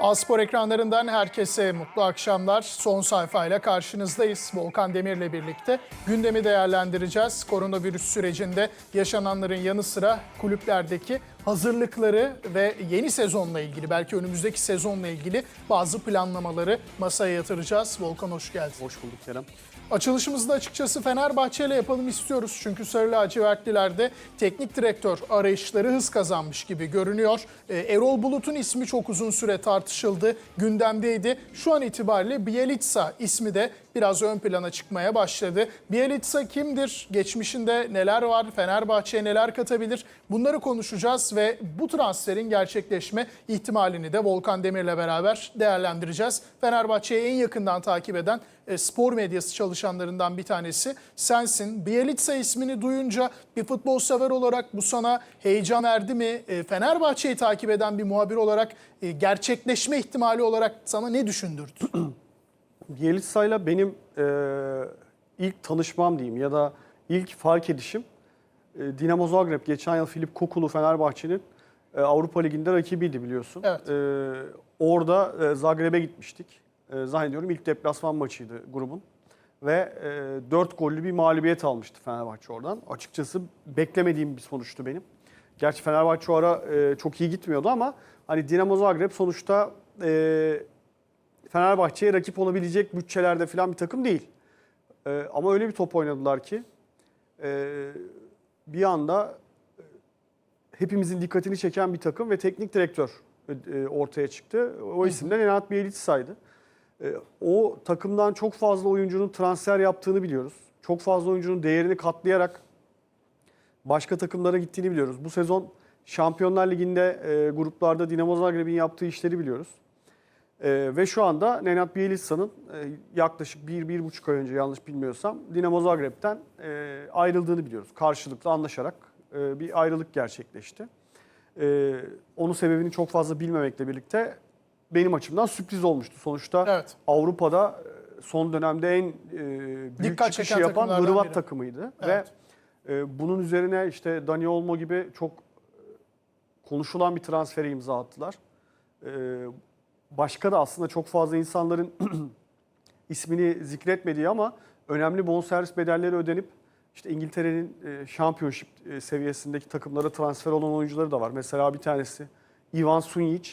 Aspor ekranlarından herkese mutlu akşamlar. Son sayfayla karşınızdayız. Volkan Demir'le birlikte gündemi değerlendireceğiz. Koronavirüs sürecinde yaşananların yanı sıra kulüplerdeki hazırlıkları ve yeni sezonla ilgili belki önümüzdeki sezonla ilgili bazı planlamaları masaya yatıracağız. Volkan hoş geldin. Hoş bulduk Kerem. Açılışımızı da açıkçası Fenerbahçe ile yapalım istiyoruz. Çünkü Sarı Lacivertliler'de teknik direktör arayışları hız kazanmış gibi görünüyor. Ee, Erol Bulut'un ismi çok uzun süre tartışıldı, gündemdeydi. Şu an itibariyle Bielitsa ismi de biraz ön plana çıkmaya başladı. Bielitsa kimdir? Geçmişinde neler var? Fenerbahçe'ye neler katabilir? Bunları konuşacağız ve bu transferin gerçekleşme ihtimalini de Volkan Demir'le beraber değerlendireceğiz. Fenerbahçe'yi en yakından takip eden e, spor medyası çalışanlarından bir tanesi sensin. Bielitsa ismini duyunca bir futbol sever olarak bu sana heyecan verdi mi? E, Fenerbahçe'yi takip eden bir muhabir olarak e, gerçekleşme ihtimali olarak sana ne düşündürdü? Bielitsa'yla benim e, ilk tanışmam diyeyim ya da ilk fark edişim e, Dinamo Zagreb geçen yıl Filip Kokulu Fenerbahçe'nin e, Avrupa Ligi'nde rakibiydi biliyorsun. Evet. E, orada e, Zagreb'e gitmiştik. E, zannediyorum ilk deplasman maçıydı grubun. Ve e, 4 gollü bir mağlubiyet almıştı Fenerbahçe oradan. Açıkçası beklemediğim bir sonuçtu benim. Gerçi Fenerbahçe o ara e, çok iyi gitmiyordu ama hani Dinamo Zagreb sonuçta e, Fenerbahçe'ye rakip olabilecek bütçelerde falan bir takım değil. Ee, ama öyle bir top oynadılar ki e, bir anda e, hepimizin dikkatini çeken bir takım ve teknik direktör e, ortaya çıktı. O isim de Nenad Bielitsa'ydı. E, o takımdan çok fazla oyuncunun transfer yaptığını biliyoruz. Çok fazla oyuncunun değerini katlayarak başka takımlara gittiğini biliyoruz. Bu sezon Şampiyonlar Ligi'nde e, gruplarda Dinamo Zagreb'in yaptığı işleri biliyoruz. Ee, ve şu anda Nenad Bielitsa'nın e, yaklaşık 1-1,5 ay önce yanlış bilmiyorsam Dinamo Zagreb'ten e, ayrıldığını biliyoruz. Karşılıklı anlaşarak e, bir ayrılık gerçekleşti. E, onun sebebini çok fazla bilmemekle birlikte benim açımdan sürpriz olmuştu. Sonuçta Evet. Avrupa'da e, son dönemde en e, büyük Dikkat çıkışı yapan Hırvat biri. takımıydı. Evet. Ve e, bunun üzerine işte Dani Olmo gibi çok e, konuşulan bir transfere imza attılar. E, başka da aslında çok fazla insanların ismini zikretmediği ama önemli bonservis bedelleri ödenip işte İngiltere'nin e, Championship e, seviyesindeki takımlara transfer olan oyuncuları da var. Mesela bir tanesi Ivan Sunjic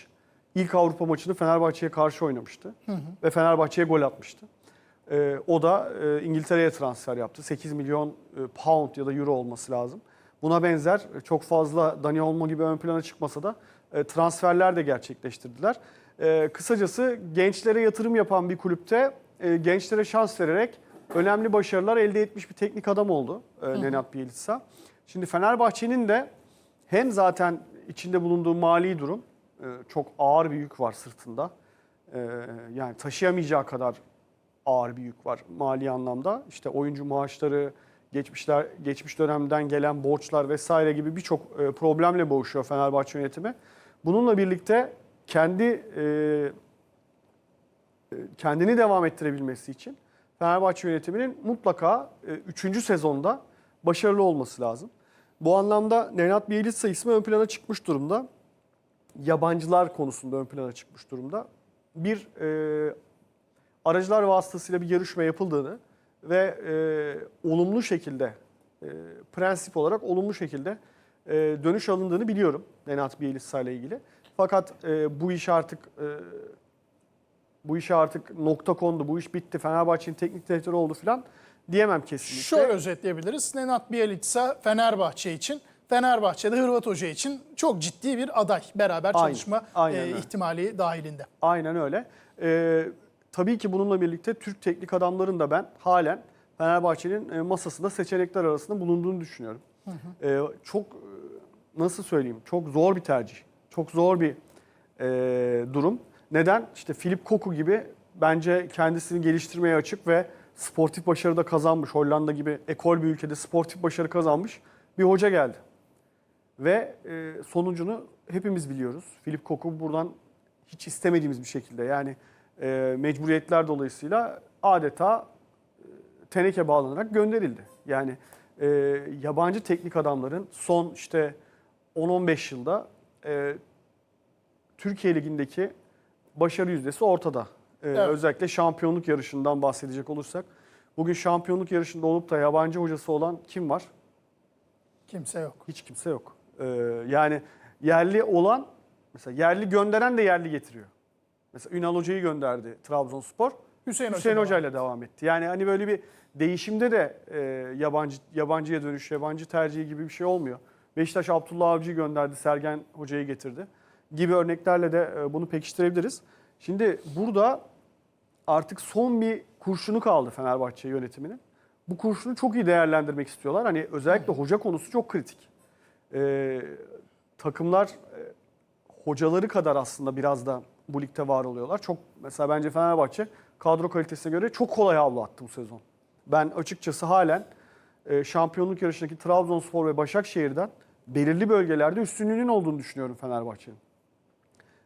ilk Avrupa maçını Fenerbahçe'ye karşı oynamıştı ve Fenerbahçe'ye gol atmıştı. E, o da e, İngiltere'ye transfer yaptı. 8 milyon e, pound ya da euro olması lazım. Buna benzer çok fazla Dani Olmo gibi ön plana çıkmasa da e, transferler de gerçekleştirdiler. E, kısacası gençlere yatırım yapan bir kulüpte e, gençlere şans vererek önemli başarılar elde etmiş bir teknik adam oldu e, Nenad Bielitsa. Şimdi Fenerbahçe'nin de hem zaten içinde bulunduğu mali durum e, çok ağır bir yük var sırtında. E, yani taşıyamayacağı kadar ağır bir yük var mali anlamda. İşte oyuncu maaşları, geçmişler geçmiş dönemden gelen borçlar vesaire gibi birçok e, problemle boğuşuyor Fenerbahçe yönetimi. Bununla birlikte kendi e, e, kendini devam ettirebilmesi için Fenerbahçe yönetiminin mutlaka 3. sezonda başarılı olması lazım. Bu anlamda Nenad Bielitsa ismi ön plana çıkmış durumda. Yabancılar konusunda ön plana çıkmış durumda. Bir e, aracılar vasıtasıyla bir yarışma yapıldığını ve e, olumlu şekilde, e, prensip olarak olumlu şekilde e, dönüş alındığını biliyorum Nenad Bielitsa ile ilgili. Fakat e, bu iş artık e, bu işe artık nokta kondu, bu iş bitti, Fenerbahçe'nin teknik direktörü oldu falan diyemem kesinlikle. Şöyle özetleyebiliriz. Nenad Bielitsa Fenerbahçe için, Fenerbahçe'de Hırvat Hoca için çok ciddi bir aday. Beraber Aynen, çalışma aynen e, öyle. ihtimali dahilinde. Aynen öyle. E, tabii ki bununla birlikte Türk teknik adamların da ben halen Fenerbahçe'nin e, masasında seçenekler arasında bulunduğunu düşünüyorum. E, çok e, nasıl söyleyeyim? Çok zor bir tercih. Çok zor bir e, durum. Neden? İşte Filip Koku gibi bence kendisini geliştirmeye açık ve sportif başarı da kazanmış. Hollanda gibi ekol bir ülkede sportif başarı kazanmış bir hoca geldi. Ve e, sonucunu hepimiz biliyoruz. Filip Koku buradan hiç istemediğimiz bir şekilde yani e, mecburiyetler dolayısıyla adeta e, teneke bağlanarak gönderildi. Yani e, yabancı teknik adamların son işte 10-15 yılda e, Türkiye Ligi'ndeki başarı yüzdesi ortada. Ee, Evet. Özellikle şampiyonluk yarışından bahsedecek olursak. Bugün şampiyonluk yarışında olup da yabancı hocası olan kim var? Kimse yok. Hiç kimse yok. Ee, yani yerli olan, mesela yerli gönderen de yerli getiriyor. Mesela Ünal Hoca'yı gönderdi Trabzonspor. Hüseyin, Hüseyin. Hoca ile devam etti. Yani hani böyle bir değişimde de e, yabancı yabancıya dönüş, yabancı tercihi gibi bir şey olmuyor. Beşiktaş Abdullah Avcı'yı gönderdi, Sergen Hoca'yı getirdi gibi örneklerle de e, bunu pekiştirebiliriz. Şimdi burada artık son bir kurşunu kaldı Fenerbahçe yönetiminin. Bu kurşunu çok iyi değerlendirmek istiyorlar. Hani özellikle hoca konusu çok kritik. Ee, takımlar e, hocaları kadar aslında biraz da bu ligde var oluyorlar. Çok mesela bence Fenerbahçe kadro kalitesine göre çok kolay havlu attı bu sezon. Ben açıkçası halen e, şampiyonluk yarışındaki Trabzonspor ve Başakşehir'den belirli bölgelerde üstünlüğünün olduğunu düşünüyorum Fenerbahçe'nin.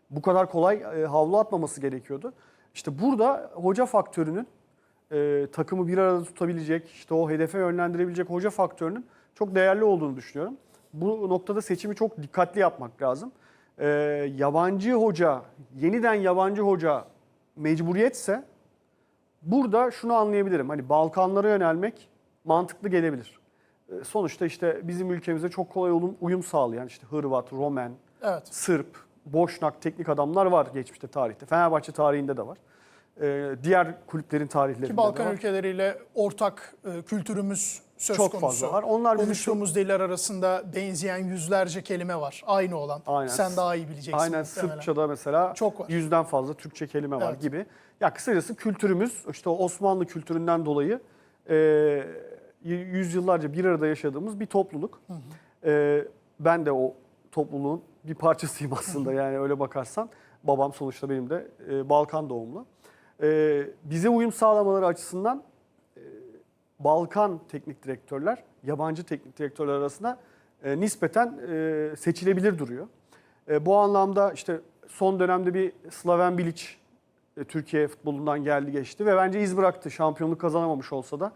Bu kadar kolay e, havlu atmaması gerekiyordu. İşte burada hoca faktörünün e, takımı bir arada tutabilecek, işte o hedefe yönlendirebilecek hoca faktörünün çok değerli olduğunu düşünüyorum. Bu noktada seçimi çok dikkatli yapmak lazım. Yabancı hoca, yeniden yabancı hoca mecburiyetse burada şunu anlayabilirim. Hani Balkanlara yönelmek mantıklı gelebilir. E, sonuçta işte bizim ülkemize çok kolay uyum, uyum sağlayan işte Hırvat, Romen, Evet. Sırp, Boşnak teknik adamlar var geçmişte tarihte. Fenerbahçe tarihinde de var. Ee, diğer kulüplerin tarihlerinde Ki de Balkan var. ülkeleriyle ortak e, kültürümüz söz Çok konusu. fazla var. Onlar bizim Konuştuğumuz diller arasında benzeyen yüzlerce kelime var. Aynı olan. Aynen. Sen daha iyi bileceksin. Aynen muhtemelen. Sırpçada mesela Çok var. yüzden fazla Türkçe kelime var Evet. gibi. Ya kısacası kültürümüz işte Osmanlı kültüründen dolayı e, yüzyıllarca bir arada yaşadığımız bir topluluk. E, ben de o topluluğun bir parçasıyım aslında yani öyle bakarsan. Babam sonuçta benim de e, Balkan doğumlu. E, bize uyum sağlamaları açısından e, Balkan teknik direktörler yabancı teknik direktörler arasında e, nispeten e, seçilebilir duruyor. E, bu anlamda işte son dönemde bir Slaven Bilic e, Türkiye futbolundan geldi geçti ve bence iz bıraktı. Şampiyonluk kazanamamış olsa da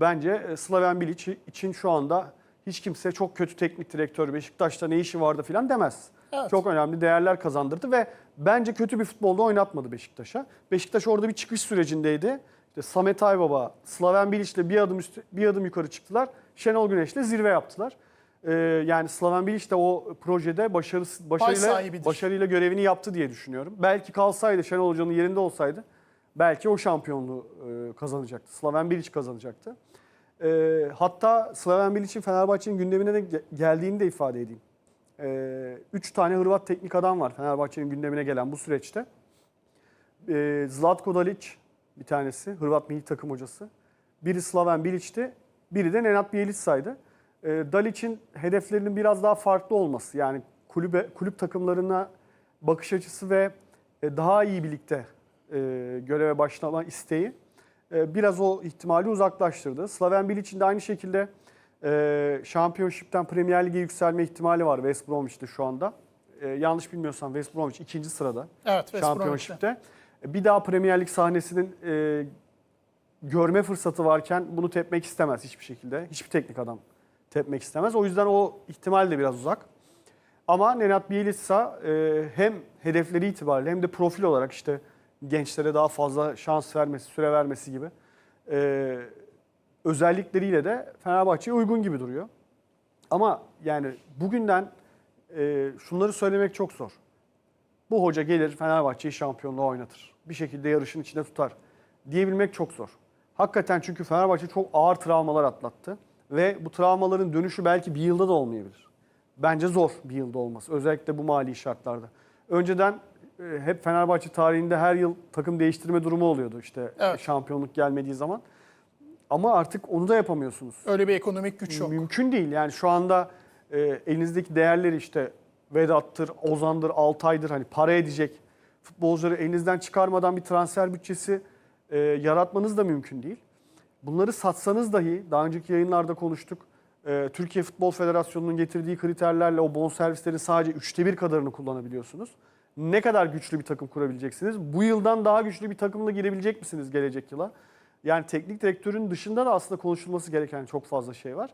bence e, Slaven Bilic için şu anda hiç kimse çok kötü teknik direktör Beşiktaş'ta ne işi vardı falan demez. Evet. Çok önemli değerler kazandırdı ve bence kötü bir futbolda oynatmadı Beşiktaş'a. Beşiktaş orada bir çıkış sürecindeydi. İşte Samet Aybaba, Slaven Bilic'le bir adım üstü, bir adım yukarı çıktılar. Şenol Güneş'le zirve yaptılar. Ee, yani Slaven Bilic de o projede başarısı, başarıyla, başarıyla görevini yaptı diye düşünüyorum. Belki kalsaydı Şenol Hoca'nın yerinde olsaydı belki o şampiyonluğu e, kazanacaktı. Slaven Bilic kazanacaktı. E, hatta Slaven Bilic'in Fenerbahçe'nin gündemine de ge- geldiğini de ifade edeyim. E, üç tane Hırvat teknik adam var Fenerbahçe'nin gündemine gelen bu süreçte. E, Zlatko Dalic bir tanesi, Hırvat milli takım hocası. Biri Slaven Bilic'ti, biri de Nenad Bielica'ydı. E, Dalic'in hedeflerinin biraz daha farklı olması, yani kulübe, kulüp takımlarına bakış açısı ve e, daha iyi birlikte e, göreve başlama isteği biraz o ihtimali uzaklaştırdı. Slaven Bilic'in de aynı şekilde e, Championship'ten Premier Lig'e yükselme ihtimali var West Bromwich'te şu anda. E, yanlış bilmiyorsam West Bromwich ikinci sırada Evet. West Bromwich'te. Championship'te. E, Bir daha Premier Lig sahnesinin e, görme fırsatı varken bunu tepmek istemez hiçbir şekilde. Hiçbir teknik adam tepmek istemez. O yüzden o ihtimal de biraz uzak. Ama Nenad Bielica e, hem hedefleri itibariyle hem de profil olarak işte gençlere daha fazla şans vermesi, süre vermesi gibi e, özellikleriyle de Fenerbahçe'ye uygun gibi duruyor. Ama yani bugünden e, şunları söylemek çok zor. Bu hoca gelir Fenerbahçe'yi şampiyonluğa oynatır. Bir şekilde yarışın içinde tutar diyebilmek çok zor. Hakikaten çünkü Fenerbahçe çok ağır travmalar atlattı. Ve bu travmaların dönüşü belki bir yılda da olmayabilir. Bence zor bir yılda olması. Özellikle bu mali şartlarda. Önceden hep Fenerbahçe tarihinde her yıl takım değiştirme durumu oluyordu işte Evet. şampiyonluk gelmediği zaman. Ama artık onu da yapamıyorsunuz. Öyle bir ekonomik güç yok. Mümkün değil. Yani şu anda e, elinizdeki değerleri işte Vedat'tır, Ozan'dır, Altay'dır hani para edecek futbolcuları elinizden çıkarmadan bir transfer bütçesi e, yaratmanız da mümkün değil. Bunları satsanız dahi daha önceki yayınlarda konuştuk. E, Türkiye Futbol Federasyonu'nun getirdiği kriterlerle o bonservislerin sadece üçte bir kadarını kullanabiliyorsunuz. Ne kadar güçlü bir takım kurabileceksiniz? Bu yıldan daha güçlü bir takımla girebilecek misiniz gelecek yıla? Yani teknik direktörün dışında da aslında konuşulması gereken çok fazla şey var.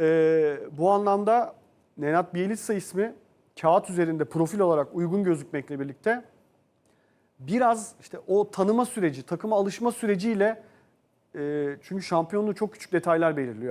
Ee, bu anlamda Nenad Bielica ismi kağıt üzerinde profil olarak uygun gözükmekle birlikte biraz işte o tanıma süreci, takıma alışma süreciyle e, çünkü şampiyonluğu çok küçük detaylar belirliyor